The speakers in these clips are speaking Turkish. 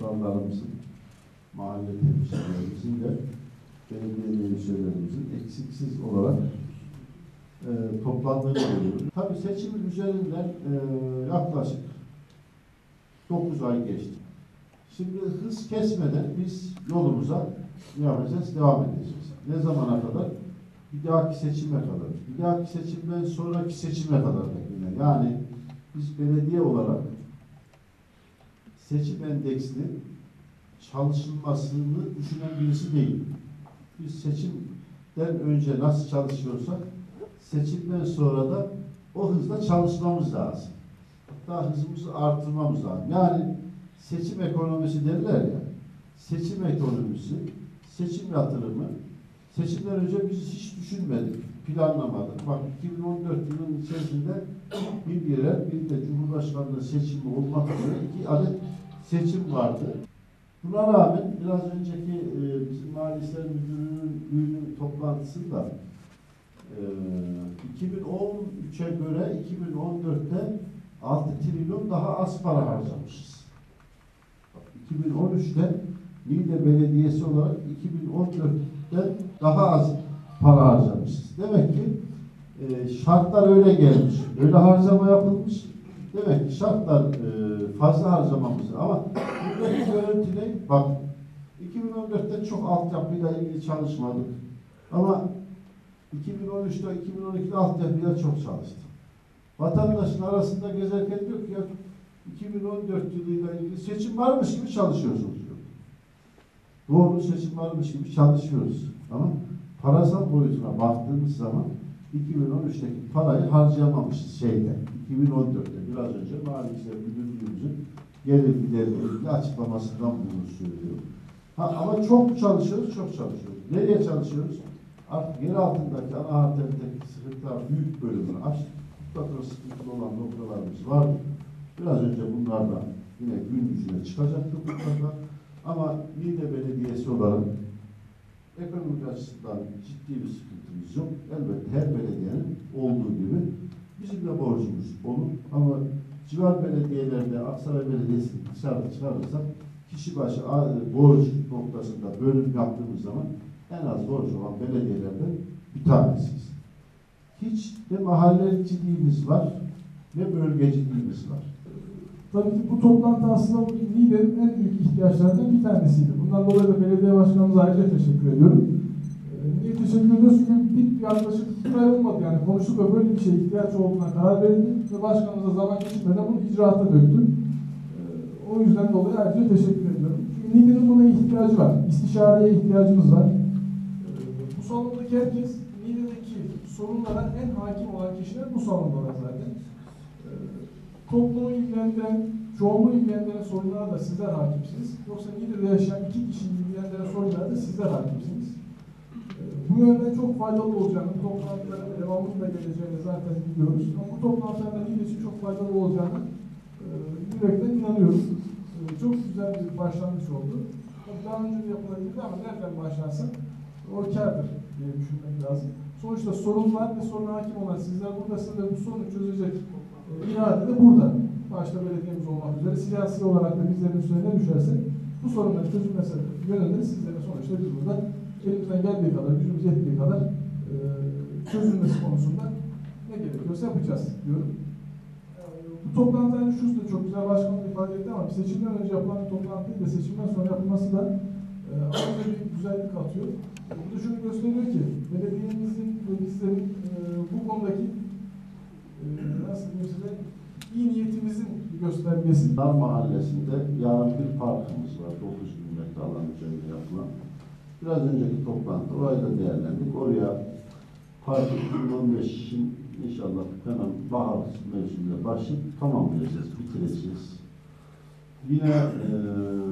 muhtarlarımızın, mahalle temsilcilerimizin ve belediye meclislerimizin eksiksiz olarak e, toplandığını görüyoruz. Tabii seçimin üzerinden e, yaklaşık 9 ay geçti. Şimdi hız kesmeden biz yolumuza ne yapacağız? Devam edeceğiz. Ne zamana kadar? Bir dahaki seçime kadar. Bir dahaki seçimden sonraki seçime kadar da yine. Yani biz belediye olarak seçim endeksinin çalışılmasını düşünen birisi değil. Biz seçimden önce nasıl çalışıyorsak seçimden sonra da o hızla çalışmamız lazım. Hatta hızımızı artırmamız lazım. Yani seçim ekonomisi derler ya. Seçim ekonomisi, seçim yatırımı. Seçimden önce biz hiç düşünmedik, planlamadık. Bak 2014 yılının içerisinde bir yerel bir de Cumhurbaşkanlığı seçimi olmak üzere iki adet seçim vardı. Buna rağmen biraz önceki e, bizim Mali İşler Müdürlüğü'nün toplantısında 2013'e göre 2014'te 6 trilyon daha az para harcamışız. Bak, 2013'te Niğde Belediyesi olarak 2014'ten daha az para harcamışız. Demek ki e, şartlar öyle gelmiş, öyle harcama yapılmış. Demek ki şartlar e, fazla harcamamız ama buradaki görüntü? Bak 2014'te çok altyapıyla ilgili çalışmadık. Ama 2013'te 2012'de altyapıyla çok çalıştık. Vatandaşın arasında gezerken diyor ki ya 2014 yılıyla ilgili seçim varmış gibi çalışıyorsunuz diyor. Doğru seçim varmış gibi çalışıyoruz. Ama parasal boyutuna baktığımız zaman 2013'teki parayı harcayamamışız şeyde. 2014'te biraz önce Mali İşler Müdürlüğümüzün gelir giderle ilgili açıklamasından bunu söylüyorum. Ha, ama çok çalışıyoruz, çok çalışıyoruz. Nereye çalışıyoruz? Artık yer altındaki ana haritattaki sıkıntılar büyük bölümünü açtık. Mutlaka sıkıntılı olan noktalarımız var. Biraz önce bunlardan yine gün yüzüne çıkacaktır mutlaka. Ama Niğde Belediyesi olarak ekonomik açısından ciddi bir sıkıntımız yok. Elbette her belediyenin olduğu gibi bizim de borcumuz olur. Ama civar belediyelerde Aksaray Belediyesi dışarıda çıkarırsak kişi başı borç noktasında bölüm yaptığımız zaman en az borç olan belediyelerden bir tanesiyiz. Hiç ne mahalleciliğimiz var ne bölgeciliğimiz var. Tabii ki bu toplantı aslında Niğde'nin en büyük ihtiyaçlarından bir tanesiydi. Bundan dolayı da belediye başkanımıza ayrıca teşekkür ediyorum. Ee, niye teşekkür ediyoruz? Çünkü bir yaklaşık bir ay olmadı yani konuştuk ve böyle bir şeye ihtiyaç olduğuna karar verildi ve başkanımıza zaman geçirmeden bunu icraata döktü. Ee, o yüzden dolayı ayrıca teşekkür ediyorum. Çünkü Niğde'nin buna ihtiyacı var. İstişareye ihtiyacımız var. Ee, salondaki herkes Niğde'deki sorunlara en hakim olan kişiler bu salondalar zaten. Ee, toplumu ilgilendiren, çoğunluğu ilgilendiren sorunlara da sizler hakimsiniz. Yoksa Niğde'de yaşayan iki kişiyi ilgilendiren sorunlara da sizler hakimsiniz. Ee, Bu yönden çok faydalı olacağını, toplantıların devamının da geleceğini zaten biliyoruz. Ama bu toplantıların için çok faydalı olacağını e, yürekten inanıyorum. E, Çok güzel bir başlangıç oldu. Daha önce de yapılabilirdi ama nereden başlarsak o kârdır diye düşünmek lazım. Sonuçta sorunlar ve soruna hakim olan sizler buradasınız ve bu sorunu çözecek e, irade de burada. Başta belediyemiz olmak üzere siyasi olarak da bizlerin üzerine düşerse bu sorunların çözülmesi yönünde sizlerin sonuçta biz burada elimizden geldiği kadar, gücümüz yettiği kadar e, çözülmesi konusunda ne gerekiyorsa yapacağız diyorum. Bu toplantıların şusu da çok güzel başkanım ifade etti ama seçimden önce yapılan bir toplantıyı da seçimden sonra yapılması da e, güzellik atıyor. Bu da şunu gösteriyor ki belediyemizin ve bizlerin e, bu konudaki e, nasıl diyeyim size iyi niyetimizin göstergesi. Dar Mahallesi'nde yarın bir parkımız var. 9 bin metre alan üzerinde yapılan. Biraz önceki toplantı orayı da değerlendik. Oraya park 2015'in inşallah hemen bahar mevsiminde başlayıp tamamlayacağız, bitireceğiz. Yine eee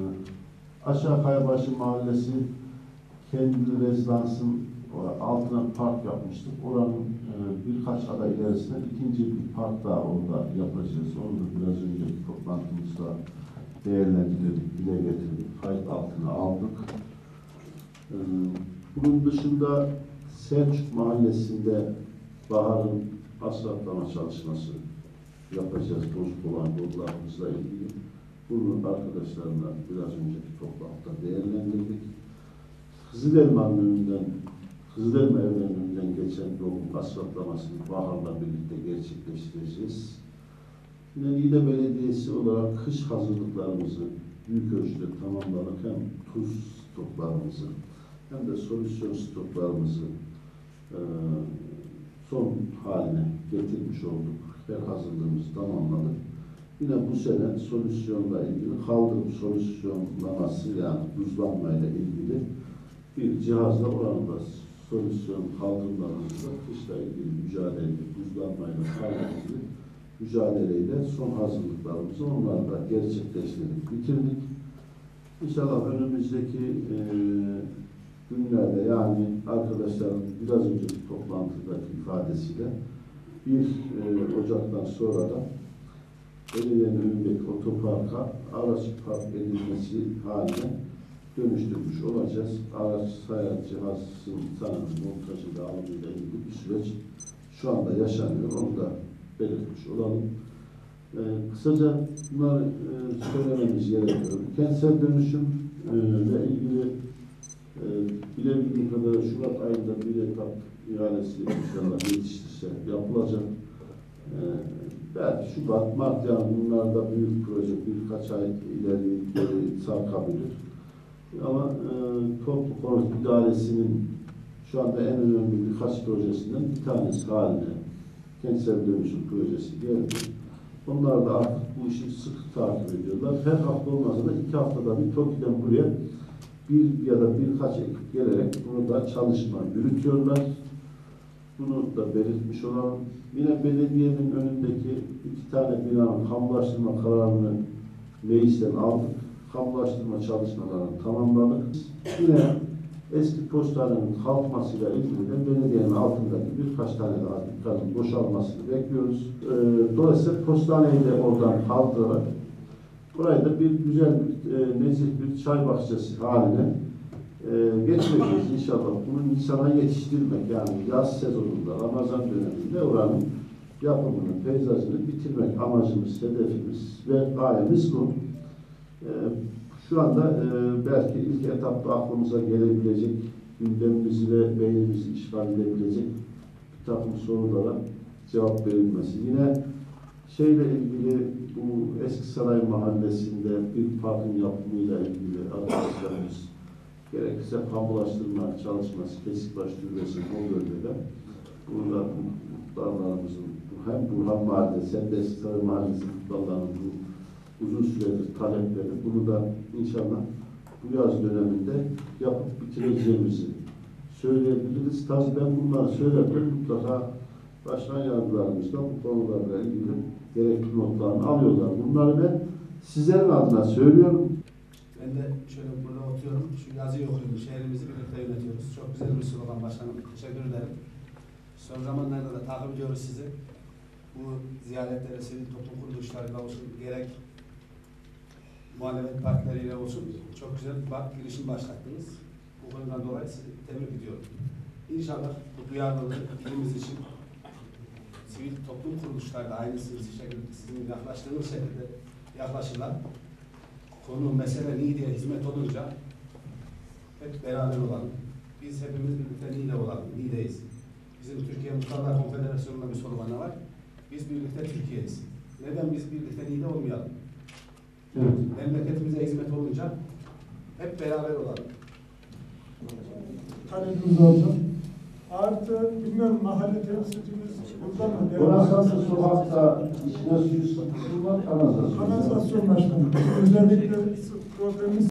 Aşağı Kayabaşı Mahallesi kendi rezidansın altına park yapmıştık. Oranın eee, birkaç aday ilerisinde ikinci bir park daha orada yapacağız. Onu da biraz önceki toplantımızda değerlendirdik, dile getirdik, kayıt altına aldık. Eee, Bunun dışında Selçuk Mahallesi'nde Bahar'ın asfaltlama çalışması yapacağız bozuk olan yollarımızla ilgili. Bunu arkadaşlarımla biraz önceki toplantıda değerlendirdik. Kızılelma'nın önünden, Kızılelma evlerinin önünden geçen yolun asfaltlamasını Bahar'la birlikte gerçekleştireceğiz. Niğde Belediyesi olarak kış hazırlıklarımızı büyük ölçüde tamamladık. Hem tuz stoklarımızı hem de solüsyon stoklarımızı eee, son haline getirmiş olduk. Her hazırlığımızı tamamladık. Yine bu sene solüsyonla ilgili kaldırım solüsyonlaması yani buzlanmayla ilgili bir cihazla oranda solüsyon kaldırımlarımızla kışla ilgili mücadele, buzlanmayla ilgili mücadeleyle son hazırlıklarımızı onlarla gerçekleştirdik, bitirdik. İnşallah önümüzdeki eee günlerde yani arkadaşlarım biraz önceki toplantıdaki ifadesiyle 1 e, Ocak'tan sonra da belediyenin önündeki otoparka araç park edilmesi haline dönüştürmüş olacağız. Araç sayar cihazın tanımı, montajıyla alımıyla ilgili bir süreç şu anda yaşanıyor. Onu da belirtmiş olalım. Ee, kısaca bunları e, söylememiz gerekiyor. Kentsel dönüşüm e, ile ilgili e, bilebildiğim kadarıyla Şubat ayında bir etap ihalesi inşallah yetiştirse yapılacak. E, belki Şubat, Mart yani bunlarda büyük proje birkaç ay ileri geri sarkabilir. Ama e, toplu konut idaresinin şu anda en önemli birkaç projesinden bir tanesi haline kentsel dönüşüm projesi geldi. Onlar da artık bu işi sık takip ediyorlar. Her hafta olmasa da iki haftada bir TOKİ'den buraya bir ya da birkaç ekip gelerek burada çalışma yürütüyorlar. Bunu da belirtmiş olalım. Yine belediyenin önündeki iki tane binanın kamulaştırma kararını meclisten aldık. Kamulaştırma çalışmalarını tamamladık. Yine eski postanenin kalkmasıyla ilgili de belediyenin altındaki birkaç tane daha dükkanın boşalmasını bekliyoruz. Ee, dolayısıyla postaneyi de oradan kaldırarak burayı da bir güzel bir e, nezih bir çay bahçesi haline e, inşallah. Bunu Nisan'a yetiştirmek yani yaz sezonunda, Ramazan döneminde oranın yapımını, peyzajını bitirmek amacımız, hedefimiz ve gayemiz bu. E, şu anda e, belki ilk etapta aklımıza gelebilecek, gündemimizi ve beynimizi işgal edebilecek bir takım sorulara cevap verilmesi. Yine şeyle ilgili bu Eski Saray Mahallesi'nde bir parkın yapımıyla ilgili arkadaşlarımız gerekirse kamulaştırma çalışması Kesikbaş Türbesi'nin o bölgede burada muhtarlarımızın hem Burhan Mahallesi hem de Eski Saray Mahallesi muhtarlarının uzun süredir talepleri bunu da inşallah bu yaz döneminde yapıp bitireceğimizi söyleyebiliriz. Tabii ben bunları söylerken mutlaka başkan yardımcılarımız da bu konularla ilgili gerekli notlarını alıyorlar. Bunları ben sizlerin adına söylüyorum. Ben de şöyle burada oturuyorum. Şu yazıyı okuyorum. Şehrimizi birlikte yönetiyoruz. Çok güzel bir slogan başkanım. Teşekkür ederim. Son zamanlarda da takip ediyoruz sizi. Bu ziyaretlere sivil toplum kuruluşlarıyla gerek muhalefet partileriyle olsun çok güzel bir girişim başlattınız. Bu konudan dolayı sizi tebrik ediyorum. İnşallah bu duyarlılığı ilimiz için sivil toplum kuruluşları da aynı sizin şekilde, sizin yaklaştığınız şekilde yaklaşırlar konu mesele Niğde'ye hizmet olunca hep beraber olalım. Biz hepimiz birlikte Niğde olalım, Niğde'yiz. Bizim Türkiye Muhtarlar Konfederasyonu'nda bir sloganı var. Biz birlikte Türkiye'yiz. Neden biz birlikte Niğde olmayalım? Evet. Memleketimize hizmet olunca hep beraber olalım. talebimiz oldu. Artı bilmiyorum mahalle temsilcimiz burada mı? Burası sokakta içine suyu sıkıştırmak kanalizasyon. Kanalizasyon başkanı. Özellikle problemimiz